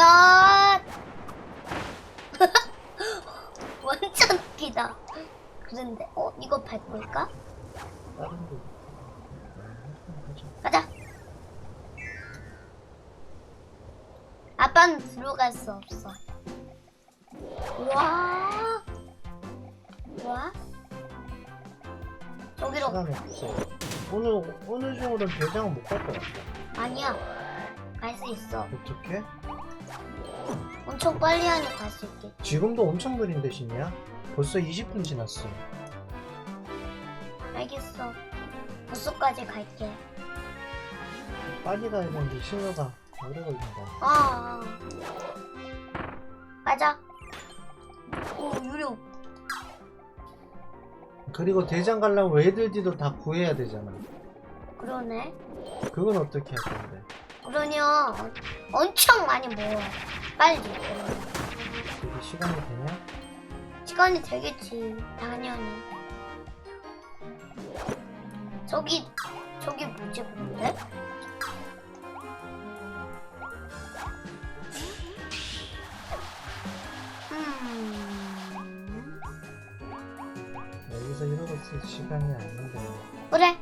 야! 완전 웃기다. 그런데, 어, 이거 밟을까? 가자. 아빠는 들어갈 수 없어. 와. 와. 저기로 시간이 없어. 오늘 오늘 중으로 대장은 못갈 것 같아. 아니야. 갈 수 있어. 어떻게? 엄청 빨리 하니 갈 수 있겠지. 지금도 엄청 느린 대신이야? 벌써 20분 지났어. 알겠어. 부스까지 갈게. 빨리 가야 되는데 신호가 오래 걸린다. 아. 가자. 오, 유료. 그리고 대장 가려면 외들지도 다 구해야 되잖아. 그러네. 그건 어떻게 할 건데? 그러면 엄청 많이 모여. 빨리. 그게 시간이 되냐? 시간이 되겠지. 당연히. 저기, 저기 뭐지, 근데? 음. 여기서 이러고 있을 시간이 아닌데. 그래.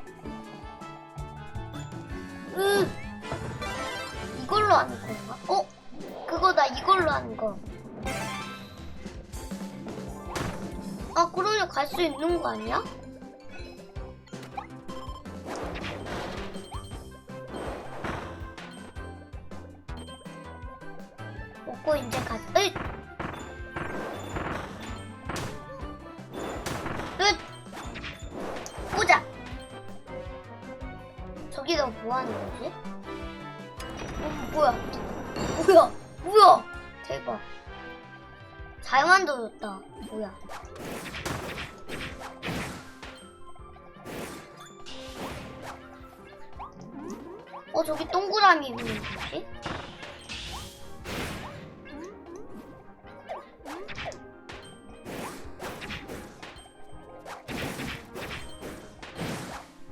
수 있는 거 아니야? 먹고 이제 가. 으이. 끝. 보자. 저기가 뭐 하는 거지? 어, 뭐야? 뭐야? 뭐야? 대박. 잘 만들었다. 뭐야? 어, 저기 동그라미 있는 거지?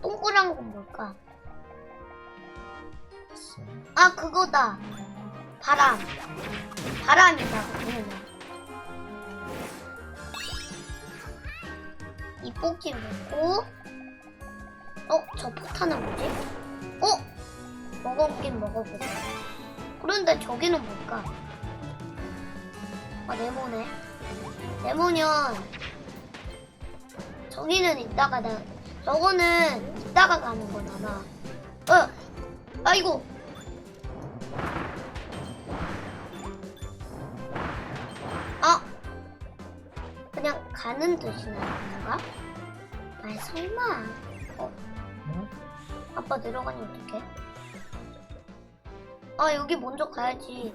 동그란 건 뭘까? 아 그거다 바람 바람이다 이 뽑기 먹고 어 저 포탄은 뭐지? 어? 먹어보긴 먹어보자 그런데 저기는 뭘까? 아 네모네 네모년 저기는 이따가 나 저거는 이따가 가는 거잖아 어 아이고 아 그냥 가는 뜻이나 건가? 아이 설마 어 응? 아빠 내려가니 어떡해? 아 여기 먼저 가야지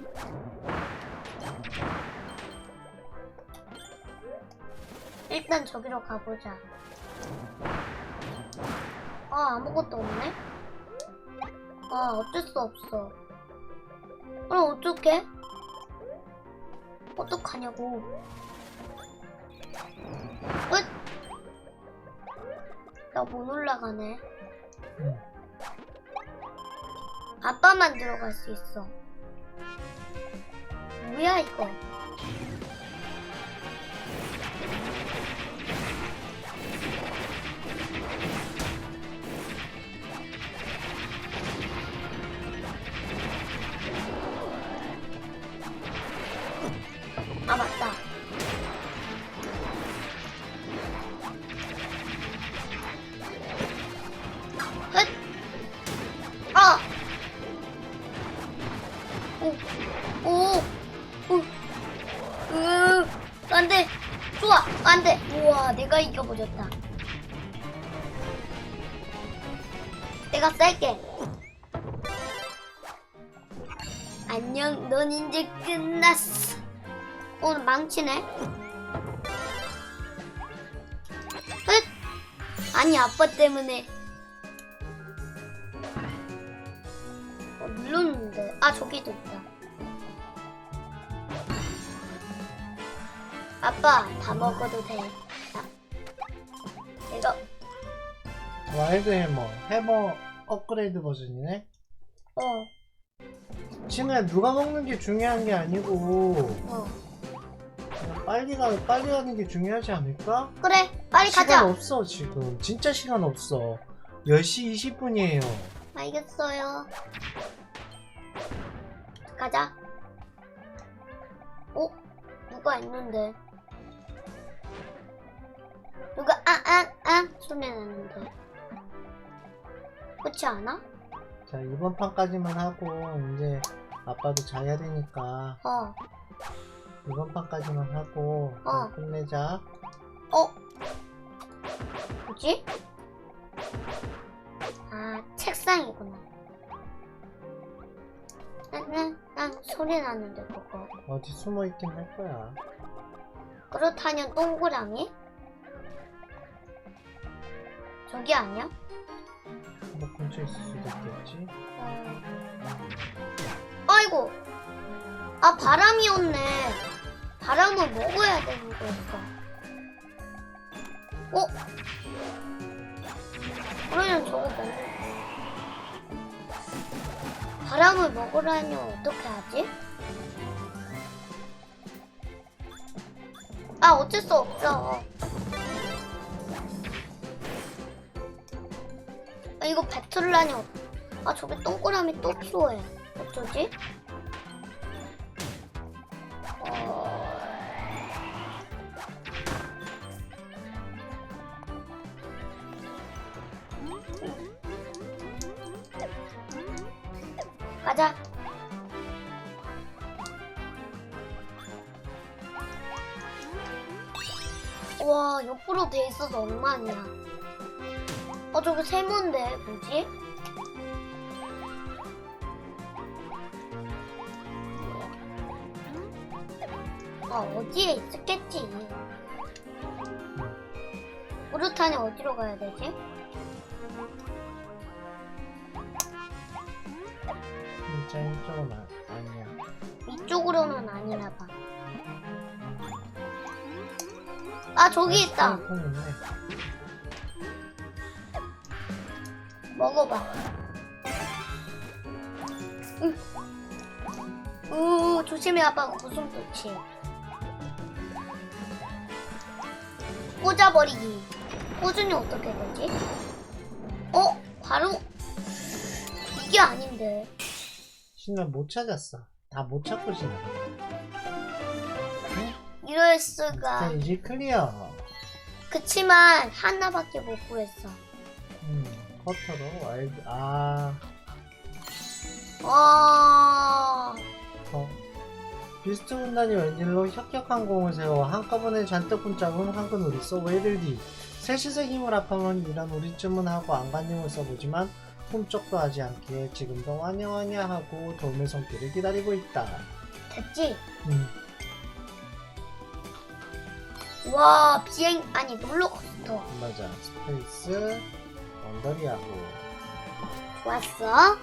일단 저기로 가보자 아 아무것도 없네? 아 어쩔 수 없어 그럼 어떡해? 어떡하냐고 끝! 나못 올라가네 응. 아빠만 들어갈 수 있어. 뭐야 이거 내가 쌀게. 안녕, 넌 이제 끝났어. 오늘 망치네. 끝! 아니, 아빠 때문에. 어, 눌렀는데. 아, 저기도 있다. 아빠, 다 먹어도 돼. 자. 이거, 와일드 해머. 해머 업그레이드 버전이네? 어. 친우야 누가 먹는 게 중요한 게 아니고 어. 그냥 빨리 가 빨리 가는 게 중요하지 않을까? 그래, 빨리 시간 가자. 없어 지금 진짜 시간 없어 10시 20분이에요 알겠어요. 가자. 어? 누가 있는데? 누가 아아아 소리 나는데? 그렇지 않아? 자 이번 판까지만 하고 이제 아빠도 자야 되니까 어. 이번 판까지만 하고 어. 끝내자 어? 뭐지? 아, 책상이구나. 난 소리 나는데, 그거. 어디 숨어 있긴 할 거야 그렇다면 동그라미? 저기 아니야? 뭐 근처에 있을 수도 있겠지 어... 아이고! 아, 바람이 온네. 바람을 먹어야 되는 거였어. 어? 그러면 저거 먹 바람을 먹으라니 어떻게 하지? 아, 어쩔 수 없어. 이거 배틀라니 어- 아 저게 동그라미 또 필요해. 어쩌지? 어... 가자. 와 옆으로 돼 있어서 엉망이야 어 저거 세모인데 뭐지? 아 어디에 있었겠지 우르탄이 어디로 가야 되지? 진짜 이쪽은 아, 아니야 이쪽으로는 아니나 봐. 아 저기 있다. 있네. 먹어봐. 응. 우 조심해 아빠가 무슨 뜻이? 꽂아버리기. 꽂으니 어떻게 되지? 어? 바로 이게 아닌데. 신나 못 찾았어 다 못 찾고 지나 이럴 수가. 스테이지 클리어 그치만 하나밖에 못 구했어. 음, 커터로 와일드 아. 와. 어. 비스트 군단이 웬일로 혁혁한 공을 세워 한꺼번에 잔뜩 붙잡은 황금 우리 쏘 웨들디 셋이서 힘을 합하면 이런 우리쯤은 하고 안간힘을 써보지만 훔쩍도 하지 않기에 지금도 와냐와냐 하고 돌의 손길을 기다리고 있다. 됐지? 음, 와 비행 아니 롤러코스터. 맞아. 스페이스 언더리하고 좋았어